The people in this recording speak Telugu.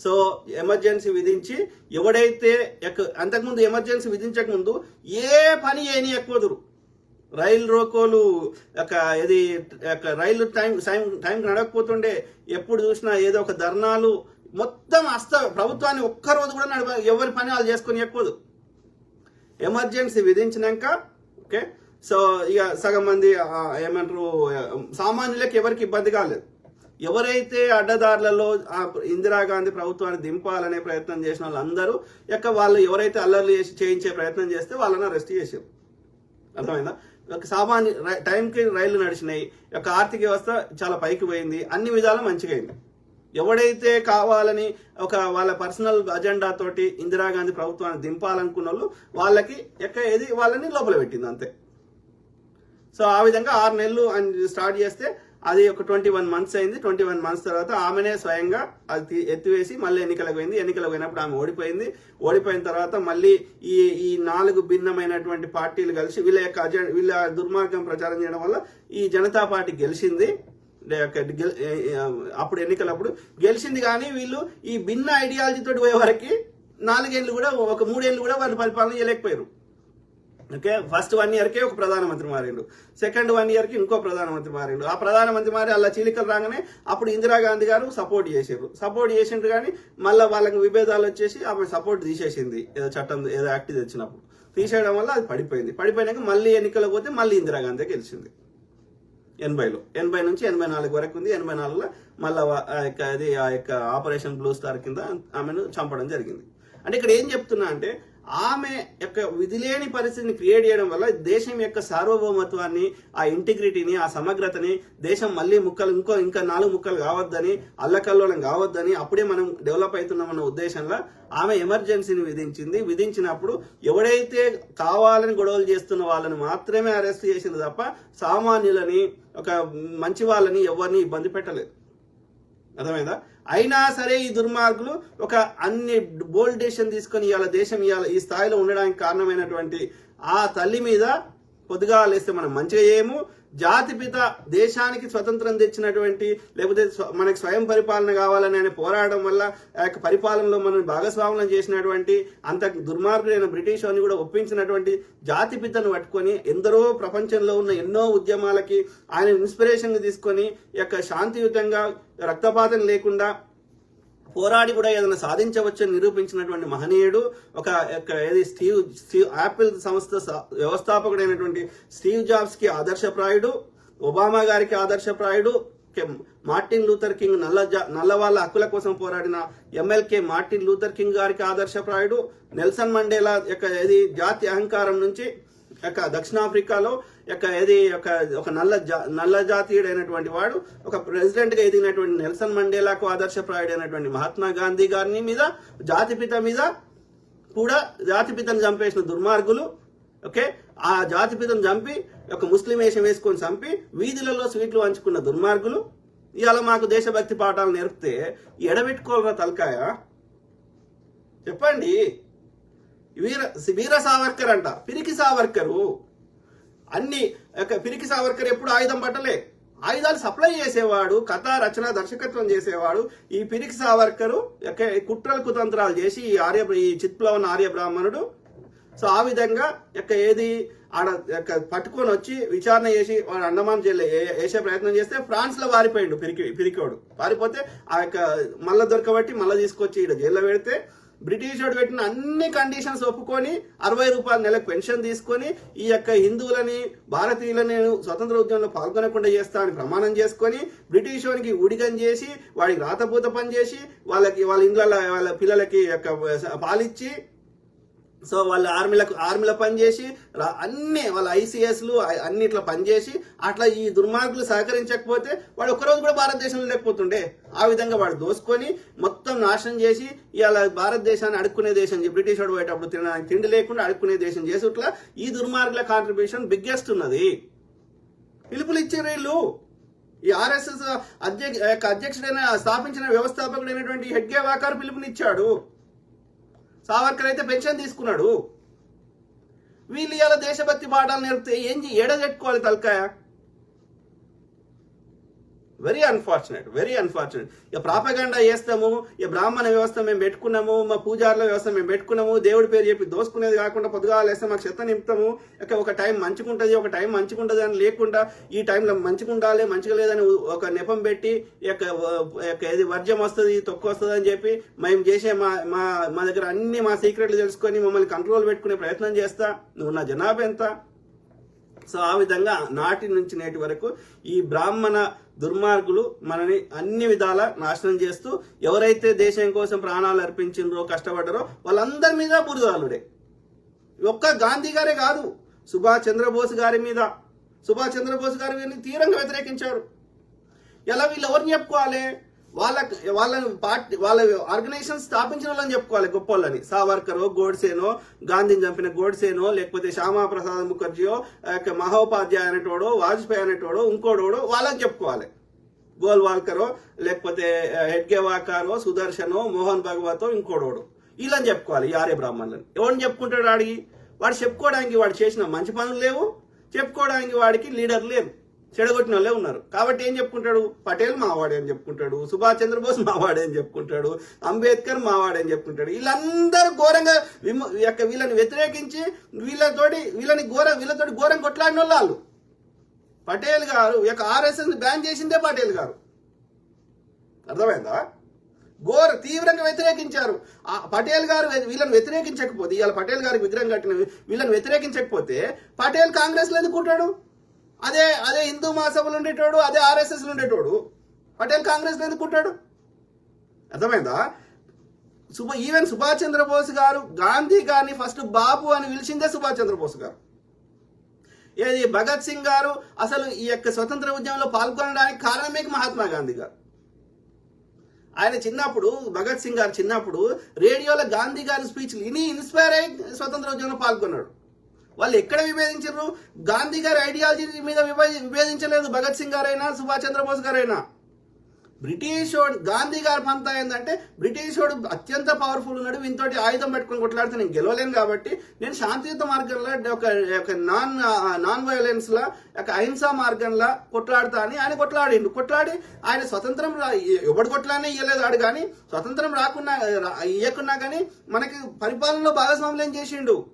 సో ఎమర్జెన్సీ విధించి ఎవడైతే ఎక్క- అంతకుముందు ఎమర్జెన్సీ విధించక ముందు ఏ పని ఏని ఎక్కువదురు రైలు రోకోలు ఒక ఇది ఒక రైలు టైం టైం టైంకి నడకపోతుండే ఎప్పుడు చూసినా ఏదో ఒక ధర్నాలు మొత్తం అస్త ప్రభుత్వాన్ని ఒక్క రోజు కూడా నడప ఎవరి పని వాళ్ళు చేసుకుని ఎక్కువదు ఎమర్జెన్సీ విధించినాక ఓకే? సో ఇక సగం మంది ఏమంటారు సామాన్యులకు ఎవరికి ఇబ్బంది కాలేదు. ఎవరైతే అడ్డదారులలో ఆ ఇందిరాగాంధీ ప్రభుత్వాన్ని దింపాలనే ప్రయత్నం చేసిన వాళ్ళందరూ యొక్క వాళ్ళు ఎవరైతే అల్లర్లు చేసి చేయించే ప్రయత్నం చేస్తే వాళ్ళని అరెస్ట్ చేశారు. అర్థమైందా? ఒక సామాన్య టైంకి రైళ్ళు నడిచినాయి యొక్క ఆర్థిక వ్యవస్థ చాలా పైకి పోయింది అన్ని విధాలు మంచిగా అయింది. ఎవడైతే కావాలని ఒక వాళ్ళ పర్సనల్ అజెండా తోటి ఇందిరాగాంధీ ప్రభుత్వాన్ని దింపాలనుకున్న వాళ్ళు వాళ్ళకి ఎక్క ఏది వాళ్ళని లోపల పెట్టింది అంతే. సో ఆ విధంగా ఆరు నెలలు స్టార్ట్ చేస్తే అది ఒక ట్వంటీ వన్ మంత్స్ అయింది. ట్వంటీ వన్ మంత్స్ తర్వాత ఆమెనే స్వయంగా అది ఎత్తివేసి మళ్ళీ ఎన్నికలకు పోయింది. ఎన్నికలకు పోయినప్పుడు ఆమె ఓడిపోయింది. ఓడిపోయిన తర్వాత మళ్ళీ ఈ ఈ నాలుగు భిన్నమైనటువంటి పార్టీలు కలిసి వీళ్ళ యొక్క అజెండా వీళ్ళ దుర్మార్గం ప్రచారం చేయడం వల్ల ఈ జనతా పార్టీ గెలిచింది. అప్పుడు ఎన్నికలప్పుడు గెలిచింది కానీ వీళ్ళు ఈ భిన్న ఐడియాలజీ తోటి పోయే వరకు నాలుగేళ్ళు కూడా ఒక మూడేళ్ళు కూడా వాళ్ళు పరిపాలన చేయలేకపోయారు. ఓకే? ఫస్ట్ వన్ ఇయర్కే ఒక ప్రధానమంత్రి మారిండు. సెకండ్ వన్ ఇయర్కి ఇంకో ప్రధానమంత్రి మారిండు. ఆ ప్రధానమంత్రి మారి అలా చీలికలు రాగానే అప్పుడు ఇందిరాగాంధీ గారు సపోర్ట్ చేసారు సపోర్ట్ చేసిండ్రు కానీ మళ్ళీ వాళ్ళకి విభేదాలు వచ్చేసి ఆమె సపోర్ట్ తీసేసింది. ఏదో చట్టం ఏదో యాక్ట్ తెచ్చినప్పుడు. తీసేయడం వల్ల అది పడిపోయింది. పడిపోయినాక మళ్ళీ ఎన్నికలకు పోతే మళ్ళీ ఇందిరాగాంధీ గెలిచింది. ఎనభైలో. ఎనభై నుంచి ఎనభై నాలుగు వరకు ఉంది. ఎనభై నాలుగులో మళ్ళీ ఆ యొక్క అది ఆ యొక్క ఆపరేషన్ బ్లూ స్టార్ కింద ఆమెను చంపడం జరిగింది. అంటే ఇక్కడ ఏం చెప్తున్నా అంటే ఆమె యొక్క విధిలేని పరిస్థితిని క్రియేట్ చేయడం వల్ల దేశం యొక్క సార్వభౌమత్వాన్ని ఆ ఇంటిగ్రిటీని ఆ సమగ్రతని దేశం మళ్ళీ ముక్కలు ఇంకో ఇంకా నాలుగు ముక్కలు కావద్దని అల్లకల్లోలం కావద్దని అప్పుడే మనం డెవలప్ అవుతున్నామన్న ఉద్దేశంలో ఆమె ఎమర్జెన్సీని విధించింది. విధించినప్పుడు ఎవడైతే కావాలని గొడవలు చేస్తున్న వాళ్ళని మాత్రమే అరెస్ట్ చేసింది తప్ప సామాన్యులని ఒక మంచి వాళ్ళని ఎవరిని ఇబ్బంది పెట్టలేదు. అర్థమైందా? అయినా సరే ఈ దుర్మార్గులు ఒక అన్ని బోల్డ్ డెసిషన్ తీసుకొని ఇవాళ దేశం ఇవాళ ఈ స్థాయిలో ఉండడానికి కారణమైనటువంటి ఆ తల్లి మీద పొద్దుగా లేస్తే మనం మంచిగా చేయము. జాతిపిత దేశానికి స్వతంత్రం తెచ్చినటువంటి లేకపోతే మనకి స్వయం పరిపాలన కావాలని ఆయన పోరాడడం వల్ల ఆ యొక్క పరిపాలనలో మనం భాగస్వాములను చేసినటువంటి అంత దుర్మార్గులైన బ్రిటిష్ అని కూడా ఒప్పించినటువంటి జాతిపితను పట్టుకొని ఎందరో ప్రపంచంలో ఉన్న ఎన్నో ఉద్యమాలకి ఆయన ఇన్స్పిరేషన్ తీసుకొని యొక్క శాంతియుతంగా రక్తపాతం లేకుండా పోరాడి కూడా ఏదైనా సాధించవచ్చని నిరూపించినటువంటి మహనీయుడు ఒక ఏది స్టీవ్ స్టీవ్ యాపిల్ సంస్థ స- వ్యవస్థాపకుడైనటువంటి స్టీవ్ జాబ్స్కి ఆదర్శప్రాయుడు ఒబామా గారికి ఆదర్శప్రాయుడు మార్టిన్ లూథర్ కింగ్ నల్ల నల్ల వాళ్ళ హక్కుల కోసం పోరాడిన ఎంఎల్కే మార్టిన్ లూథర్ కింగ్ గారికి ఆదర్శప్రాయుడు నెల్సన్ మండేలా యొక్క ఏది జాతి అహంకారం నుంచి యొక్క దక్షిణాఫ్రికాలో యొక్క ఏది ఒక ఒక నల్ల జా నల్ల జాతీయుడైనటువంటి వాడు ఒక ప్రెసిడెంట్గా ఎదిగినటువంటి నెల్సన్ మండేలాకు ఆదర్శప్రాయుడైనటువంటి మహాత్మా గాంధీ గారిని మీద జాతిపిత మీద కూడా జాతిపితను చంపేసిన దుర్మార్గులు ఓకే? ఆ జాతిపితను చంపి ఒక ముస్లిం వేషం వేసుకొని చంపి వీధులలో స్వీట్లు అంచుకున్న దుర్మార్గులు. ఇవాళ మాకు దేశభక్తి పాఠాలు నేర్పితే ఎడబెట్టుకోవాలరా తలకాయ? చెప్పండి. వీర వీర సావర్కర్ అంట. పిరికి సావర్కరు. అన్ని పిరికి సావర్కర్ ఎప్పుడు ఆయుధం పట్టలే. ఆయుధాలు సప్లై చేసేవాడు కథ రచన దర్శకత్వం చేసేవాడు. ఈ పిరికి సావర్కరు యొక్క కుట్రలు కుతంత్రాలు చేసి ఈ ఆర్య ఈ చిత్ప్లవన్ ఆర్య బ్రాహ్మణుడు. సో ఆ విధంగా యొక్క ఏది ఆడ యొక్క పట్టుకొని వచ్చి విచారణ చేసి వాడు అండమాన్ జైలు వేసే ప్రయత్నం చేస్తే ఫ్రాన్స్లో వారిపోయిండు పిరికి పిరికోడు. పారిపోతే ఆ యొక్క మళ్ళా దొరకబట్టి మళ్ళీ తీసుకొచ్చి ఇక్కడ జైల్లో పెడితే బ్రిటిష్ వాడు పెట్టిన అన్ని కండిషన్స్ ఒప్పుకొని అరవై రూపాయల నెలకు పెన్షన్ తీసుకొని ఈ యొక్క హిందువులని భారతీయులని స్వతంత్ర ఉద్యమంలో పాల్గొనకుండా చేస్తామని ప్రమాణం చేసుకొని బ్రిటిష్ వానికి ఉడిగం చేసి వాడికి రాతపూత పని చేసి వాళ్ళకి వాళ్ళ ఇండ్ల వాళ్ళ పిల్లలకి యొక్క పాలిచ్చి సో వాళ్ళ ఆర్మీలకు ఆర్మీలో పనిచేసి అన్ని వాళ్ళ ఐసీఎస్లు అన్నిట్లో పనిచేసి అట్లా ఈ దుర్మార్గులు సహకరించకపోతే వాడు ఒక్కరోజు కూడా భారతదేశంలో లేకపోతుండే. ఆ విధంగా వాడు దోసుకొని మొత్తం నాశనం చేసి ఇవాళ భారతదేశాన్ని అడుక్కునే దేశం బ్రిటిష్ వాడు పోయేటప్పుడు తినడానికి తిండి లేకుండా అడుక్కునే దేశం చేసి ఇట్లా ఈ దుర్మార్గుల కాంట్రిబ్యూషన్ బిగ్గెస్ట్ ఉన్నది. పిలుపులు ఇచ్చారు వీళ్ళు. ఈ ఆర్ఎస్ఎస్ అధ్యక్ష యొక్క అధ్యక్షుడైన స్థాపించిన వ్యవస్థాపకుడైనటువంటి హెడ్గే వాకార్ పిలుపునిచ్చాడు. సావర్కర్ అయితే పెన్షన్ తీసుకున్నాడు. వీళ్ళు ఇలా దేశభక్తి పాఠాలు నేర్పితే ఏం చే- ఎడగట్టుకోవాలి తలకాయ? వెరీ అన్ఫార్చునేట్ వెరీ అన్ఫార్చునేట్ ఇక ప్రాపగండా చేస్తాము ఇక బ్రాహ్మణ వ్యవస్థ మేము పెట్టుకున్నాము మా పూజారుల వ్యవస్థ మేము పెట్టుకున్నాము దేవుడి పేరు చెప్పి దోసుకునేది కాకుండా పొద్దుగా వేస్తే మాకు చెత్త నింపుతాము. ఇక ఒక టైం మంచిగుంటుంది ఒక టైం మంచిగుంటది అని లేకుండా ఈ టైంలో మంచిగా ఉండాలి మంచిగా లేదని ఒక నెపం పెట్టి ఇక యొక్క ఇది వర్జం వస్తుంది తొక్కు వస్తుంది అని చెప్పి మేము చేసే మా మా మా దగ్గర అన్ని మా సీక్రెట్లు తెలుసుకొని మమ్మల్ని కంట్రోల్ పెట్టుకునే ప్రయత్నం చేస్తా. నువ్వు నా జనాభా ఎంత? సో ఆ విధంగా నాటి నుంచి నేటి వరకు ఈ బ్రాహ్మణ దుర్మార్గులు మనని అన్ని విధాల నాశనం చేస్తూ ఎవరైతే దేశం కోసం ప్రాణాలు అర్పించిండ్రో కష్టపడ్డారో వాళ్ళందరి మీద బురదాలుడే ఒక్క గాంధీ గారే కాదు సుభాష్ చంద్రబోస్ గారి మీద. సుభాష్ చంద్రబోస్ గారి తీవ్రంగా వ్యతిరేకించారు. ఎలా వీళ్ళు ఎవరిని చెప్పుకోవాలి? వాళ్ళ వాళ్ళని పార్టీ వాళ్ళ ఆర్గనైజేషన్ స్థాపించిన వాళ్ళని చెప్పుకోవాలి గొప్ప వాళ్ళని సావర్కరో గోడ్సేనో గాంధీని చంపిన గోడ్సేనో లేకపోతే శ్యామాప్రసాద్ ముఖర్జీయో మహోపాధ్యాయ అనేటోడో వాజ్పేయి అనేటోడో ఇంకోడోడో వాళ్ళని చెప్పుకోవాలి. గోల్వాల్కరో లేకపోతే హెడ్గేవాకారో సుదర్శనో మోహన్ భగవతో ఇంకోడోడు. వీళ్ళని చెప్పుకోవాలి ఈ ఆర్య ఎవరిని చెప్పుకుంటాడు అడిగి వాడు చెప్పుకోవడానికి వాడు చేసిన మంచి పనులు లేవు. చెప్పుకోవడానికి వాడికి లీడర్ లేరు. చెడగొట్టిన వాళ్ళే ఉన్నారు. కాబట్టి ఏం చెప్పుకుంటాడు? పటేల్ మావాడే అని చెప్పుకుంటాడు. సుభాష్ చంద్రబోస్ మావాడే అని చెప్పుకుంటాడు. అంబేద్కర్ మావాడే అని చెప్పుకుంటాడు. వీళ్ళందరూ ఘోరంగా యొక్క వీళ్ళని వ్యతిరేకించి వీళ్ళతోటి వీళ్ళని ఘోర వీళ్ళతోటి ఘోరం కొట్లాడిన వాళ్ళు వాళ్ళు పటేల్ గారు యొక్క ఆర్ఎస్ఎస్ బ్యాన్ చేసిందే పటేల్ గారు. అర్థమైందా? ఘోర తీవ్రంగా వ్యతిరేకించారు. ఆ పటేల్ గారు వీళ్ళని వ్యతిరేకించకపోతే ఇవాళ పటేల్ గారికి విగ్రహం కట్టిన వీళ్ళని వ్యతిరేకించకపోతే పటేల్ కాంగ్రెస్లో లో ఎందుకుంటాడు అదే అదే హిందూ మహాసభలు ఉండేటోడు అదే ఆర్ఎస్ఎస్ ఉండేటోడు. పటేల్ కాంగ్రెస్లో ఎందుకుంటాడు అర్థమైందా? సుభా ఈవెన్ సుభాష్ చంద్రబోస్ గారు గాంధీ గారిని ఫస్ట్ బాబు అని పిలిచిందే సుభాష్ చంద్రబోస్ గారు. ఏది భగత్ సింగ్ గారు అసలు ఈ యొక్క స్వతంత్ర ఉద్యమంలో పాల్గొనడానికి కారణమే మహాత్మా గాంధీ గారు. ఆయన చిన్నప్పుడు భగత్ సింగ్ గారు చిన్నప్పుడు రేడియోలో గాంధీ గారి స్పీచ్లు విని ఇన్స్పైర్ అయ్యి స్వతంత్ర ఉద్యమంలో పాల్గొన్నాడు. వాళ్ళు ఎక్కడ విభేదించరు? గాంధీ గారి ఐడియాలజీ మీద విభే- విభేదించలేదు భగత్ సింగ్ గారైనా సుభాష్ చంద్రబోస్ గారైనా. బ్రిటిష్ వాడు గాంధీ గారి పంత ఏంటంటే బ్రిటిష్ వాడు అత్యంత పవర్ఫుల్ ఉన్నాడు వీనితోటి ఆయుధం పెట్టుకొని కొట్లాడితే నేను గెలవలేను కాబట్టి నేను శాంతియుత మార్గంలో ఒక ఒక నాన్ నాన్ వైలెన్స్ లా ఒక అహింసా మార్గంలో కొట్లాడతా అని ఆయన కొట్లాడిండు. కొట్లాడి ఆయన స్వతంత్రం రా- ఎవడు కొట్లాడినా ఇయ్యలేదు ఆడు కానీ స్వతంత్రం రాకున్నా ఇయ్యకున్నా కానీ మనకి పరిపాలనలో భాగస్వామ్యం చేసిండు?